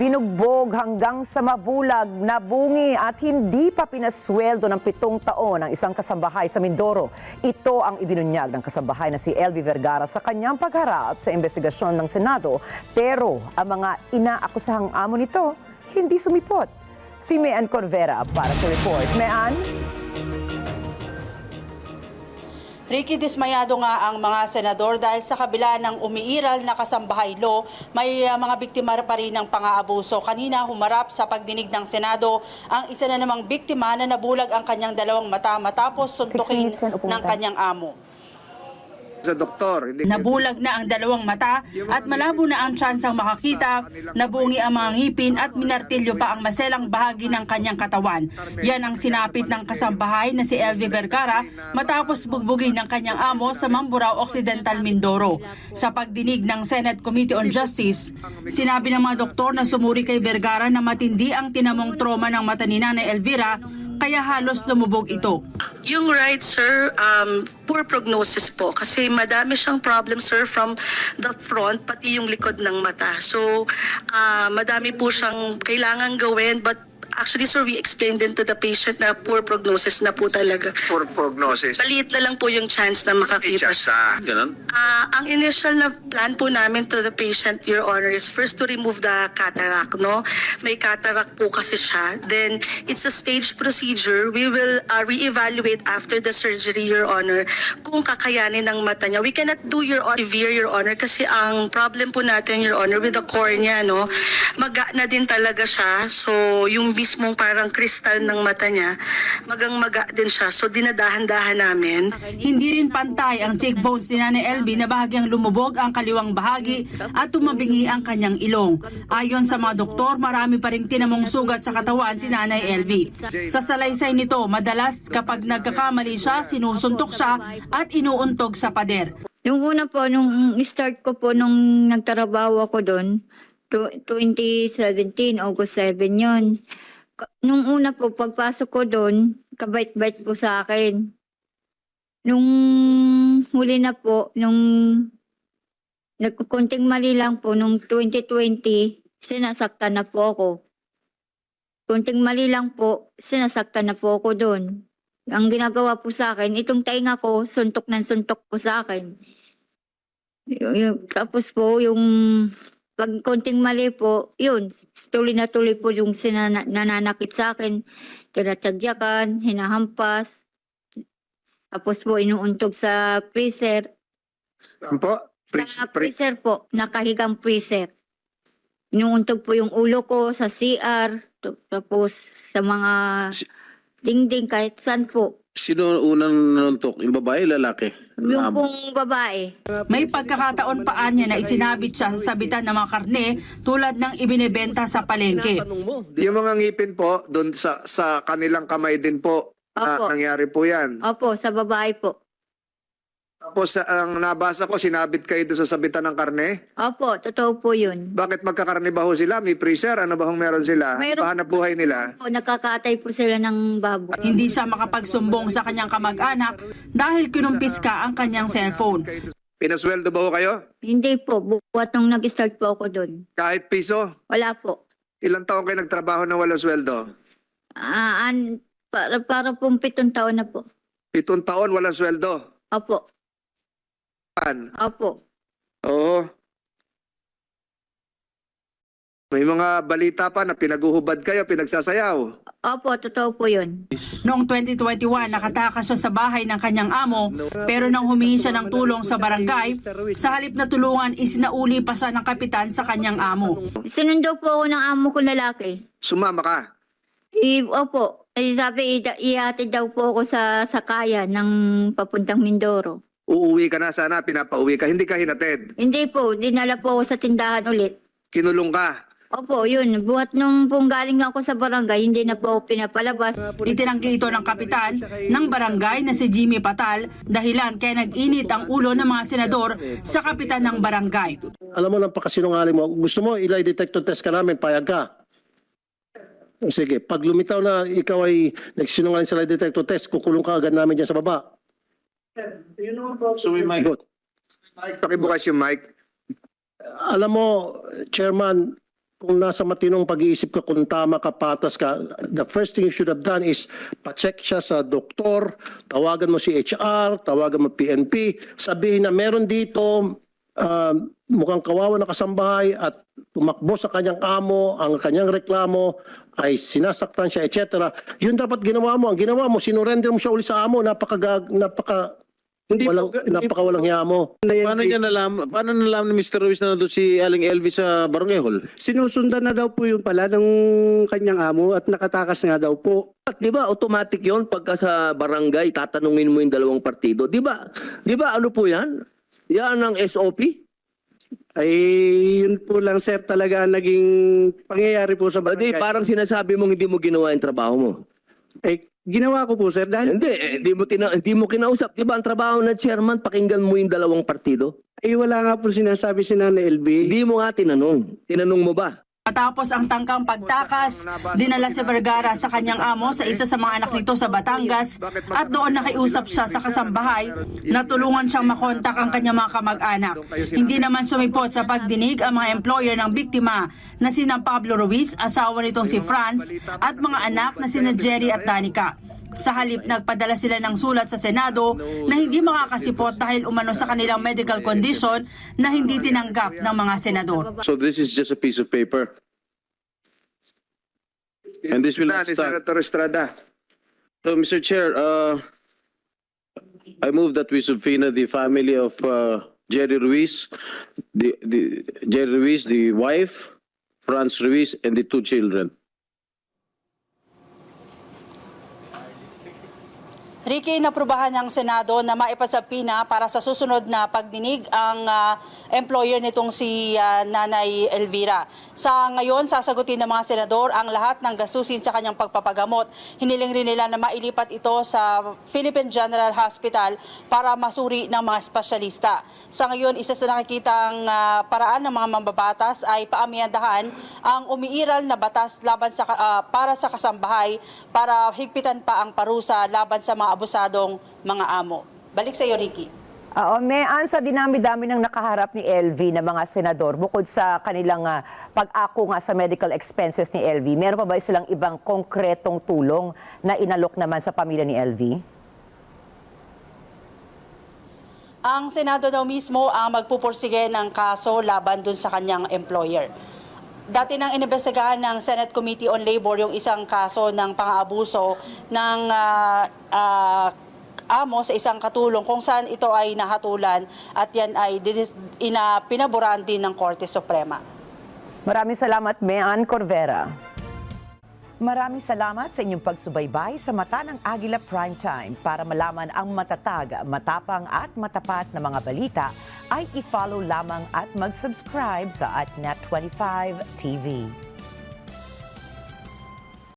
Binugbog hanggang sa mabulag, nabungi at hindi pa pinasweldo ng pitong taon ang isang kasambahay sa Mindoro. Ito ang ibinunyag ng kasambahay na si LV Vergara sa kanyang pagharap sa investigasyon ng Senado. Pero ang mga inaakusahang amo nito, hindi sumipot. Si Mean Corvera para sa report. Mean? Ricky, dismayado nga ang mga senador dahil sa kabila ng umiiral na kasambahay law, may uh, mga biktima pa rin ng pang-aabuso. Kanina humarap sa pagdinig ng Senado ang isa na namang biktima na nabulag ang kanyang dalawang mata matapos suntukin ng kanyang amo. Sa doktor. Hindi Nabulag na ang dalawang mata at malabo na ang tsansang makakita, nabungi ang mga ngipin at minartilyo pa ang maselang bahagi ng kanyang katawan. Yan ang sinapit ng kasambahay na si LV Vergara matapos bugbugin ng kanyang amo sa Mamburao Occidental, Mindoro. Sa pagdinig ng Senate Committee on Justice, sinabi ng mga doktor na sumuri kay Vergara na matindi ang tinamong trauma ng mata ni Nanay Elvira kaya halos lumubog ito. Yung right, sir, um, poor prognosis po. Kasi madami siyang problem, sir, from the front, pati yung likod ng mata. So, ah, madami po siyang kailangan gawin. But actually, sir, we explained din to the patient na poor prognosis na po talaga. for prognosis. Maliit na lang po yung chance na makakita. Sa ganun? Ah, ang initial na plan po namin to the patient, Your Honor, is first to remove the cataract, no? May cataract po kasi siya. Then, it's a staged procedure. We will uh, re-evaluate after the surgery, Your Honor, kung kakayanin ng mata niya. We cannot do your honor, severe, Your Honor, kasi ang problem po natin, Your Honor, with the cornea, no? Maga na din talaga siya. So, yung mismong parang kristal ng mata niya, magang maga din siya. So, dinadahan-dahan namin. Hindi rin pantay ang cheekbones ni Nanay LB na bahagyang lumubog ang kaliwang bahagi at tumabingi ang kanyang ilong. Ayon sa mga doktor, marami pa rin tinamong sugat sa katawan si Nanay LV. Sa salaysay nito, madalas kapag nagkakamali siya, sinusuntok siya at inuuntog sa pader. Nung una po, nung start ko po, nung nagtrabaho ako doon, tw- 2017, August 7 yun. Nung una po, pagpasok ko doon, kabait-bait po sa akin. Nung huli na po, nung nagkukunting mali lang po, nung 2020, sinasaktan na po ako. Kunting mali lang po, sinasaktan na po ako doon. Ang ginagawa po sa akin, itong tainga ko, suntok ng suntok po sa akin. Yung- tapos po, yung pag konting mali po, yun, tuloy na tuloy po yung sinana, nananakit sa akin. Tinatagyakan, hinahampas. Tapos po, inuuntog sa freezer. Ano po? Pre- Sa pre- freezer po, nakahigang freezer. Inuuntog po yung ulo ko sa CR. Tapos sa mga dingding kahit saan po. Sino unang nanuntok? Yung babae, lalaki? Yung Amo. pong babae. May pagkakataon paan niya na isinabit siya sa sabitan ng mga karne tulad ng ibinebenta sa palengke. yung mga ngipin po, doon sa, sa kanilang kamay din po, na Opo. nangyari po yan. Opo, sa babae po. Tapos sa- ang nabasa ko, sinabit kayo doon sa sabitan ng karne. Opo, totoo po yun. Bakit magkakarne ba ho sila? May freezer? Ano ba hong meron sila? Mayroon- Pahanap buhay nila? Po, nakakatay po sila ng baboy. Hindi siya makapagsumbong sa kanyang kamag-anak dahil kinumpis ka ang kanyang cellphone. Pinasweldo ba ho kayo? Hindi po, buwat nung nag-start po ako doon. Kahit piso? Wala po. Ilang taon kayo nagtrabaho na walang sweldo? Ah, an, para, para pong pitong taon na po. Pitong taon walang sweldo. Opo, Saan? opo. Oo. May mga balita pa na pinaguhubad kayo, pinagsasayaw. Opo, totoo po yun. Noong 2021, nakatakas siya sa bahay ng kanyang amo pero nang humingi siya ng tulong sa barangay, sa halip na tulungan isinauli pa siya ng kapitan sa kanyang amo. Sinundo po ako ng amo ko lalaki. Sumama ka. I, opo, eh, sabi, ida- ihatid daw po ako sa sakaya ng papuntang Mindoro. Uuwi ka na sana, pinapauwi ka. Hindi ka hinatid. Hindi po, dinala po ako sa tindahan ulit. Kinulong ka. Opo, yun. Buhat nung pong galing ako sa barangay, hindi na po ako pinapalabas. Itinanggi ito ng kapitan ng barangay na si Jimmy Patal dahilan kaya nag-init ang ulo ng mga senador sa kapitan ng barangay. Alam mo, napakasinungaling mo. Gusto mo, ilay detector test ka namin, payag ka. Sige, pag lumitaw na ikaw ay nagsinungaling sa lie detector test, kukulong ka agad namin dyan sa baba. So we might go. Pakibukas yung mic. Alam mo, Chairman, kung nasa matinong pag-iisip ka, kung tama ka, patas ka, the first thing you should have done is pa-check siya sa doktor, tawagan mo si HR, tawagan mo PNP, sabihin na meron dito um, mukhang kawawa na kasambahay at tumakbo sa kanyang amo, ang kanyang reklamo ay sinasaktan siya, etc. Yun dapat ginawa mo. Ang ginawa mo, sinurrender mo siya uli sa amo, napaka, napaka, Hindi po, walang, hindi napaka walang hiya mo. Paano niya nalaman, paano nalaman ni Mr. Ruiz na nandun si Aling Elvis sa Barangay Hall? Sinusundan na daw po yun pala ng kanyang amo at nakatakas nga daw po. At 'di ba automatic 'yon pagka sa barangay tatanungin mo yung dalawang partido. 'Di ba? 'Di ba ano po 'yan? Yan ang SOP. Ay yun po lang sir talaga ang naging pangyayari po sa Hindi barangay. parang sinasabi mong hindi mo ginawa yung trabaho mo. Eh, ginawa ko po sir dahil Hindi, eh, hindi mo tina- hindi mo kinausap. 'Di ba ang trabaho ng chairman pakinggan mo yung dalawang partido? ay wala nga po sinasabi si Nanay LB. Hindi mo nga tinanong. Tinanong mo ba? Matapos ang tangkang pagtakas, dinala si Vergara sa kanyang amo sa isa sa mga anak nito sa Batangas at doon nakiusap siya sa kasambahay na tulungan siyang makontak ang kanyang mga kamag-anak. Hindi naman sumipot sa pagdinig ang mga employer ng biktima na sina Pablo Ruiz, asawa nitong si Franz at mga anak na sina Jerry at Danica. Sa halip, nagpadala sila ng sulat sa Senado na hindi makakasipot dahil umano sa kanilang medical condition na hindi tinanggap ng mga senador. So this is just a piece of paper. And this will not ni start. Senator Estrada. So Mr. Chair, uh, I move that we subpoena the family of uh, Jerry Ruiz, the, the Jerry Ruiz, the wife, Franz Ruiz, and the two children. Ricky, naprubahan ng Senado na maipasapina para sa susunod na pagdinig ang ah, employer nitong si ah, Nanay Elvira. Sa ngayon, sasagutin ng mga senador ang lahat ng gastusin sa kanyang pagpapagamot. Hiniling rin nila na mailipat ito sa Philippine General Hospital para masuri ng mga espesyalista. Sa ngayon, isa sa nakikitang ah, paraan ng mga mambabatas ay paamyandahan ang umiiral na batas laban sa ah, para sa kasambahay para higpitan pa ang parusa laban sa mga abusadong mga amo. Balik sa iyo, Ricky. Oo, Mean, sa dinami-dami ng nakaharap ni LV na mga senador, bukod sa kanilang ah, pag-ako nga sa medical expenses ni LV, meron pa ba silang ibang konkretong tulong na inalok naman sa pamilya ni LV? Ang Senado daw mismo ang magpupursige ng kaso laban dun sa kanyang employer. Dati nang inimbestigahan ng Senate Committee on Labor yung isang kaso ng pang-aabuso ng ah, ah, amo sa isang katulong kung saan ito ay nahatulan at yan ay ina, pinaboran din ng Korte Suprema. Maraming salamat, Mean Corvera. Maraming salamat sa inyong pagsubaybay sa Mata ng Agila Primetime. Para malaman ang matatag, matapang at matapat na mga balita, ay i-follow lamang at mag-subscribe sa at Net25 TV.